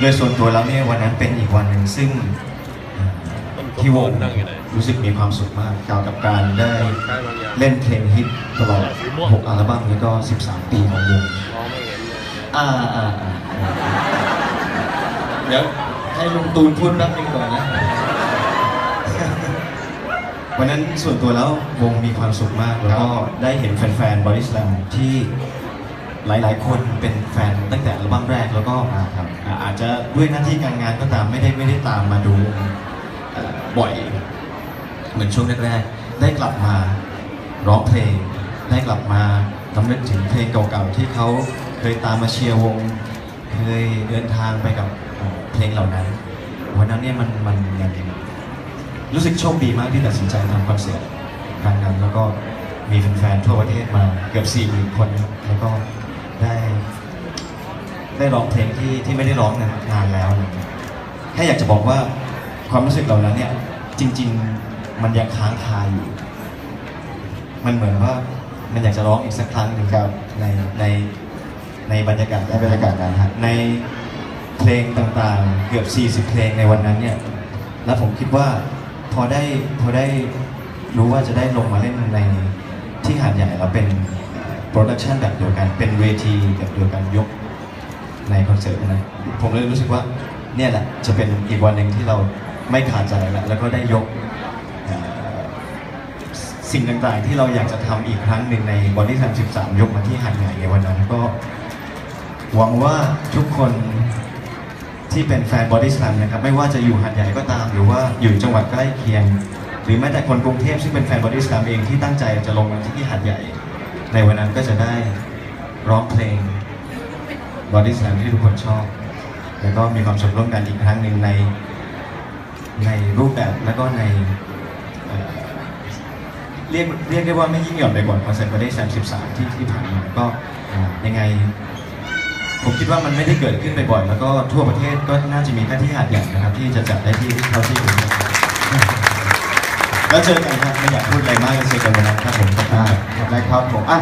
โดยส่วนตัวแล้วเนี่ยวันนั้นเป็นอีกวันหนึ่งซึ่งที่วงรู้สึกมีความสุขมากเกี่ยวกับการได้เล่นเพลงฮิตตลอด 6 อัลบั้มแล้วก็ 13 ปีของวงมองไม่เห็นเลยอ่าอ่าเดี๋ยวให้ลุงตูนพูดแป๊บนึงก่อนนะวันนั้นส่วนตัวแล้ววงมีความสุขมากแล้วก็ได้เห็นแฟนๆบริสแลมที่ หลายๆ คนเป็นแฟนตั้งแต่อัลบั้มแรกแล้วก็อ่าอาจจะด้วยหน้าที่การงานก็ตามไม่ได้ไม่ได้ตามมาดูเอ่อบ่อย เหมือนช่วงแรกๆ ได้กลับมาร้องเพลง ได้กลับมาทำนึกถึงเพลงเก่าๆ ที่เขาเคยตามมาเชียร์วง เคยเดินทางไปกับเอ่อเพลงเหล่านั้น วันนั้นเนี่ยมันมันมันรู้สึกโชคดีมากที่ตัดสินใจทำคอนเสิร์ตครั้งนั้นแล้วก็มีแฟนๆทั่วประเทศมาเกือบ4 0,000 คนครับแล้วก็ ได้ ได้ร้องเพลงที่ที่ไม่ได้ร้องนานนานแล้วอะไรเงี้ยแค่อยากจะบอกว่าความรู้สึกเหล่านั้นเนี่ย จริง ๆมันยังค้างคาอยู่ มันเหมือนว่ามันอยากจะร้องอีกสักครั้งหนึ่งครับในในในบรรยากาศในบรรยากาศนั้นฮะในเพลงต่างๆ เกือบ 40 เพลงในวันนั้นเนี่ย แล้วผมคิดว่าพอได้พอได้รู้ว่าจะได้ลงมาเล่นในที่หาดใหญ่แล้วเป็น โปรดักชันแบบเดียวกันเป็นเวทีแบบเดียวกันยกในคอนเสิร์ตนะผมเลยรู้สึกว่าเนี่ยแหละจะเป็นอีกวันหนึ่งที่เราไม่ขาดใจแล้วแล้วก็ได้ยกสิ่งต่างๆ ที่เราอยากจะทำอีกครั้งหนึ่งในบอดี้ทัน13ยกมาที่หาดใหญ่ในวันนั้นก็ หวังว่าทุกคนที่เป็นแฟนบอดี้ส a ลมนะครับไม่ว่าจะอยู่หาดใหญ่ก็ตาม หรือว่าอยู่จังหวัดใกล้เคียง หรือแม้แต่คนกรุงเทพซึ่งเป็นแฟนบอดี้ส a ลมเองที่ตั้งใจจะลงมาที่หาดใหญ่ ในวันนั้นก็จะได้ร้องเพลงบอดี้ส a ลมที่ทุกคนชอบ แล้วก็มีความสุขร่วมกันอีกครั้งหนึ่งในในรูปแบบแล้วก็ในเเรียกเรียกได้ว่าไม่ยิ่งหย่อนไปกว่าคอนเสิร์ตบอดี้ส a ลม13 ที่ที่ผ่านมาก็ยังไง ผมคิดว่ามันไม่ได้เกิดขึ้นบ่อยๆแล้วก็ทั่วประเทศก็น่าจะมีแค่ที่หาดใหญ่นะครับ ที่จะจัดได้ที่เท่าที่ผม แล้วเจอกันครับไม่อยากพูดอะไรมากเจอกันวันนั้นครับผมขอบคุณครับได้ครับผมอะ